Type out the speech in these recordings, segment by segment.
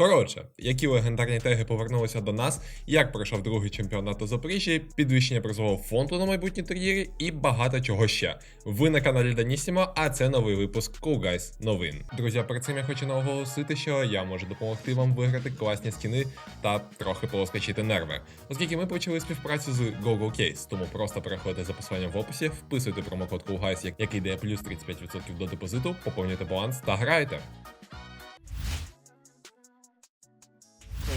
Коротше, які легендарні теги повернулися до нас, як пройшов другий чемпіонат у Запоріжжі, підвищення призового фонду на майбутні турніри і багато чого ще. Ви на каналі Данісімо, а це новий випуск Cool Guys новин. Друзі, перед цим я хочу наголосити, що я можу допомогти вам виграти класні скіни та трохи полоскачити нерви. Оскільки ми почали співпрацю з GoGo Case, тому просто переходьте за посиланням в описі, вписуйте промокод Cool Guys, який дає плюс 35% до депозиту, поповнюйте баланс та грайте.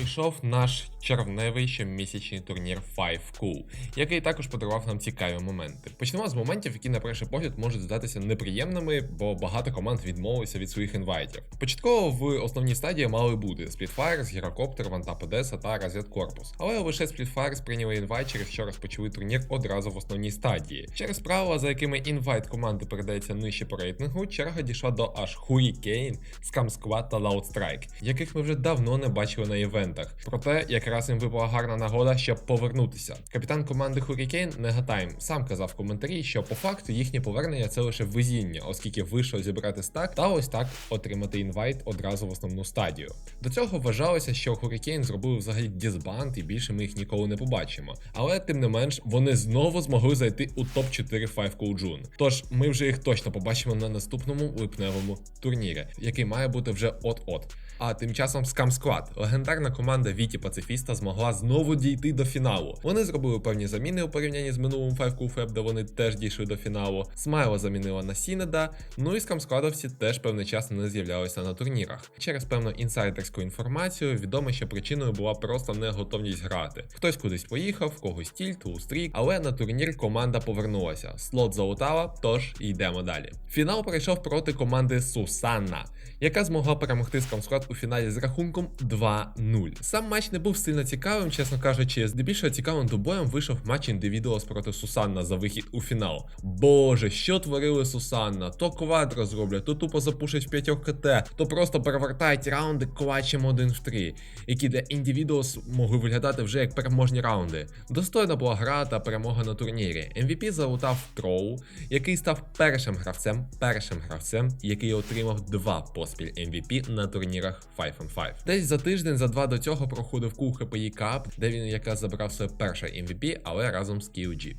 Пройшов наш червневий щомісячний турнір 5 Cool, який також подарував нам цікаві моменти. Почнемо з моментів, які на перший погляд можуть здатися неприємними, бо багато команд відмовилися від своїх інвайтів. Початково в основній стадії мали бути Splitfires, Гірокоптер, Вантап Одеса та Розет Корпус. Але лише Splitfires прийняли інвайт через що розпочали турнір одразу в основній стадії. Через правила, за якими інвайт команди передається нижче по рейтингу, черга дійшла до аж Hurricane, Scam Squad та Loud Strike, яких ми вже давно не бачили на івентах. Проте якраз їм випала гарна нагода, щоб повернутися. Капітан команди Hurricane Негатайм сам казав в коментарі, що по факту їхнє повернення це лише везіння, оскільки вийшло зібрати стак та ось так отримати інвайт одразу в основну стадію. До цього вважалося, що Hurricane зробили взагалі дізбанд і більше ми їх ніколи не побачимо. Але тим не менш, вони знову змогли зайти у топ 4 5 Cool June. Тож ми вже їх точно побачимо на наступному липневому турнірі, який має бути вже от-от. А тим часом Scam Squad, легендарна команда Віті Пацифіста, змогла знову дійти до фіналу. Вони зробили певні заміни у порівнянні з минулим 5 Cool Fab, де вони теж дійшли до фіналу. Смайла замінила на Сінеда, ну і Squadовці теж певний час не з'являлися на турнірах. Через певну інсайдерську інформацію відомо, що причиною була просто неготовність грати. Хтось кудись поїхав, когось тільт, устрік, але на турнір команда повернулася. Слот залутала, тож йдемо далі. Фінал пройшов проти команди Сусанна, яка змогла перемогти Squad у фіналі з рахунком 2-0. Сам матч не був сильно цікавим, чесно кажучи. Здебільшого цікавим добоєм вийшов матч індивідуалс проти Сусанна за вихід у фінал. Боже, що творили Сусанна? То квадро зроблять, то тупо запушать в 5 КТ, то просто перевертають раунди клатчем 1 в 3, які для індивідуалс могли виглядати вже як переможні раунди. Достойна була гра та перемога на турнірі. MVP залутав Троу, який став першим гравцем, першим гравцем, який отримав два поспіль MVP на турнірах 5 on 5. Десь за тиждень, за два до цього проходив кул HPI Cup, де він якраз забрав своє перше MVP, але разом з KOG.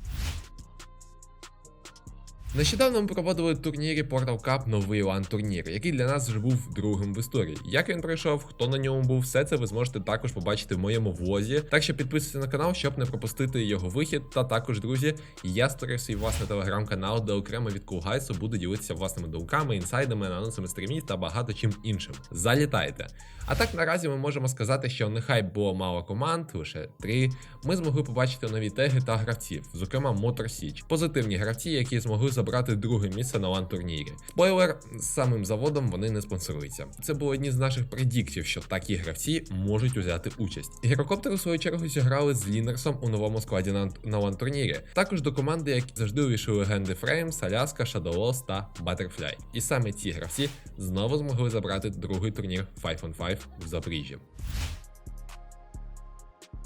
Нещодавно ми проводили турнірі Portal Cup новий лан турнір, який для нас вже був другим в історії. Як він пройшов, хто на ньому був, все це ви зможете також побачити в моєму влозі. Так що підписуйтесь на канал, щоб не пропустити його вихід. Та також, друзі, я створив свій власний телеграм-канал, де окремо від Кулгайсу буду ділитися власними думками, інсайдами, анонсами стрімів та багато чим іншим. Залітайте! А так наразі ми можемо сказати, що нехай було мало команд, лише три. Ми змогли побачити нові теги та гравців, зокрема Motor Siege. позитивні гравці, які змогли забрати друге місце на лан турнірі. Спойлер, самим заводом вони не спонсоруються. Це було одні з наших предіктів, що такі гравці можуть взяти участь. Гірокоптери, у свою чергу, зіграли з Лінерсом у новому складі на, на лан турнірі. Також до команди, які завжди увійшли легенди Фреймс, Аляска, Shadowloss та Butterfly. І саме ці гравці знову змогли забрати другий турнір 5 on 5 в Запоріжжі.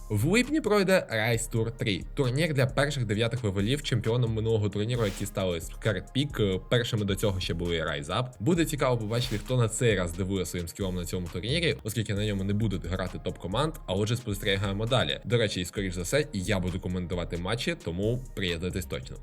В липні пройде Rise Tour 3, турнір для перших дев'ятих левелів чемпіоном минулого турніру, які стали Scarlet Карпік. Першими до цього ще були Rise Up. Буде цікаво побачити, хто на цей раз дивує своїм скілом на цьому турнірі, оскільки на ньому не будуть грати топ команд, а отже спостерігаємо далі. До речі, і скоріш за все, і я буду коментувати матчі, тому приєднуйтесь точно.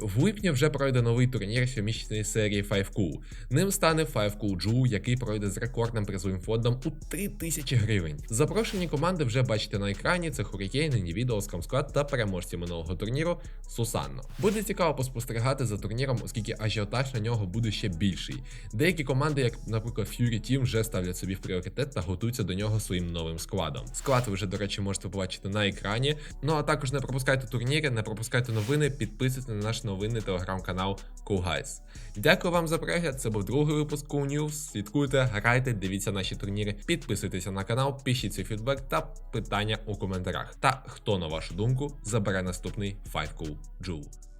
В липні вже пройде новий турнір щомісячної серії 5 Cool. Ним стане 5 Cool Ju, який пройде з рекордним призовим фондом у 3000 гривень. Запрошені команди вже бачите на екрані: це Individual, Scam Squad та переможці минулого турніру Сусанно. Буде цікаво поспостерігати за турніром, оскільки ажіотаж на нього буде ще більший. Деякі команди, як, наприклад, Fury Team, вже ставлять собі в пріоритет та готуються до нього своїм новим складом. Склад ви вже, до речі, можете побачити на екрані. Ну а також не пропускайте турніри, не пропускайте новини, підписуйтесь на наш новинний телеграм-канал Cool Guys. Дякую вам за перегляд. Це був другий випуск Cool News. Слідкуйте, грайте, дивіться наші турніри, підписуйтеся на канал, пишіть свій фідбек та питання у коментарях. Та хто, на вашу думку, забере наступний 5 Cool Jewel.